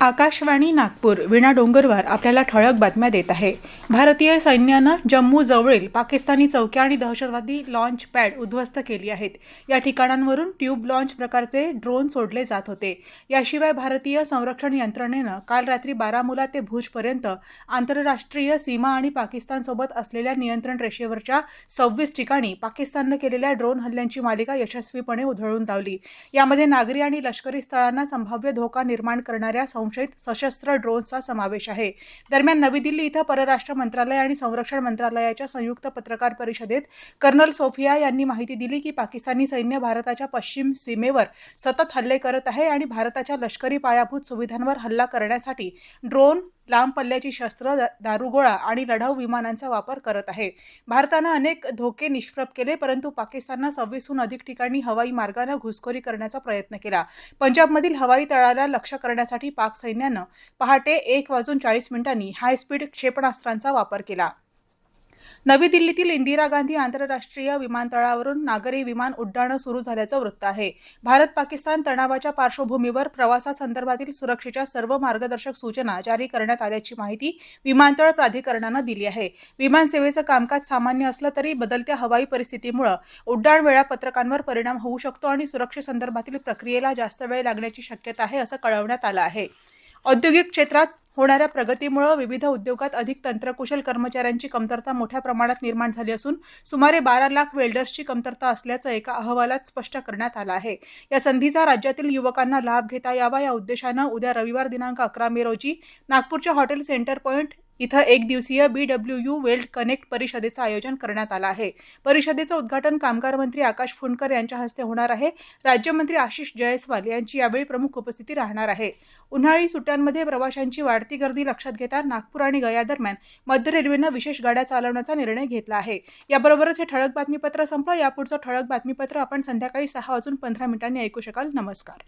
आकाशवाणी नागपूर विणा डोंगरवार आपल्याला ठळक बातम्या देत आहे. भारतीय सैन्यानं जम्मू जवळील पाकिस्तानी चौक्या आणि दहशतवादी लॉन्च पॅड उद्ध्वस्त केली आहेत. या ठिकाणांवरून ट्यूब लॉन्च प्रकारचे ड्रोन सोडले जात होते. याशिवाय भारतीय संरक्षण यंत्रणेनं काल रात्री बारामुला ते भुजपर्यंत आंतरराष्ट्रीय सीमा आणि पाकिस्तानसोबत असलेल्या नियंत्रण रेषेवरच्या सव्वीस ठिकाणी पाकिस्ताननं केलेल्या ड्रोन हल्ल्यांची मालिका यशस्वीपणे उधळून लावली. यामध्ये नागरी आणि लष्करी स्थळांना संभाव्य धोका निर्माण करणाऱ्या संशयित सशस्त्र ड्रोन्सचा समावेश आहे. दरम्यान नवी दिल्ली इथं परराष्ट्र मंत्रालय आणि संरक्षण मंत्रालयाच्या संयुक्त पत्रकार परिषदेत कर्नल सोफिया यांनी माहिती दिली की पाकिस्तानी सैन्य भारताच्या पश्चिम सीमेवर सतत हल्ले करत आहे आणि भारताच्या लष्करी पायाभूत सुविधांवर हल्ला करण्यासाठी ड्रोन लांब पल्ल्याची शस्त्र दारुगोळा आणि लढाऊ विमानांचा वापर करत आहे. भारतानं अनेक धोके निष्प्रभ केले परंतु पाकिस्ताननं सव्वीसहून अधिक ठिकाणी हवाई मार्गानं घुसखोरी करण्याचा प्रयत्न केला. पंजाबमधील हवाई तळाला लक्ष्य करण्यासाठी पाक सैन्यानं पहाटे एक वाजून चाळीस मिनिटांनी हायस्पीड क्षेपणास्त्रांचा वापर केला. नवी दिल्लीतील इंदिरा गांधी आंतरराष्ट्रीय विमानतळावरून नागरी विमान उड्डाणं सुरू झाल्याचं वृत्त आहे. भारत पाकिस्तान तणावाच्या पार्श्वभूमीवर प्रवासासंदर्भातील सुरक्षेच्या सर्व मार्गदर्शक सूचना जारी करण्यात आल्याची माहिती विमानतळ प्राधिकरणानं दिली आहे. विमानसेवेचं कामकाज सामान्य असलं तरी बदलत्या हवाई परिस्थितीमुळे उड्डाण वेळापत्रकांवर परिणाम होऊ शकतो आणि सुरक्षेसंदर्भातील प्रक्रियेला जास्त वेळ लागण्याची शक्यता आहे असं कळवण्यात आलं आहे. औद्योगिक क्षेत्रात होणाऱ्या प्रगतीमुळे विविध उद्योगात अधिक तंत्रकुशल कर्मचाऱ्यांची कमतरता मोठ्या प्रमाणात निर्माण झाली असून सुमारे बारा लाख वेल्डर्सची कमतरता असल्याचं एका अहवालात स्पष्ट करण्यात आलं आहे. या संधीचा राज्यातील युवकांना लाभ घेता यावा या उद्देशानं उद्या रविवार दिनांक अकरा मे रोजी नागपूरच्या हॉटेल सेंटर पॉईंट इथं एक दिवसीय B W U weld connect परिषदेचं आयोजन करण्यात आलं आहे. परिषदेचं उद्घाटन कामगार मंत्री आकाश फुंडकर यांच्या हस्ते होणार आहे. राज्यमंत्री आशिष जयस्वाल यांची यावेळी प्रमुख उपस्थिती राहणार आहे. उन्हाळी सुट्ट्यांमध्ये प्रवाशांची वाढती गर्दी लक्षात घेता नागपूर आणि गया दरम्यान मध्य रेल्वेनं विशेष गाड्या चालवण्याचा निर्णय घेतला आहे. याबरोबरच हे ठळक बातमीपत्र संपलं. यापुढचं ठळक बातमीपत्र आपण संध्याकाळी सहा वाजून पंधरा मिनिटांनी ऐकू शकाल. नमस्कार.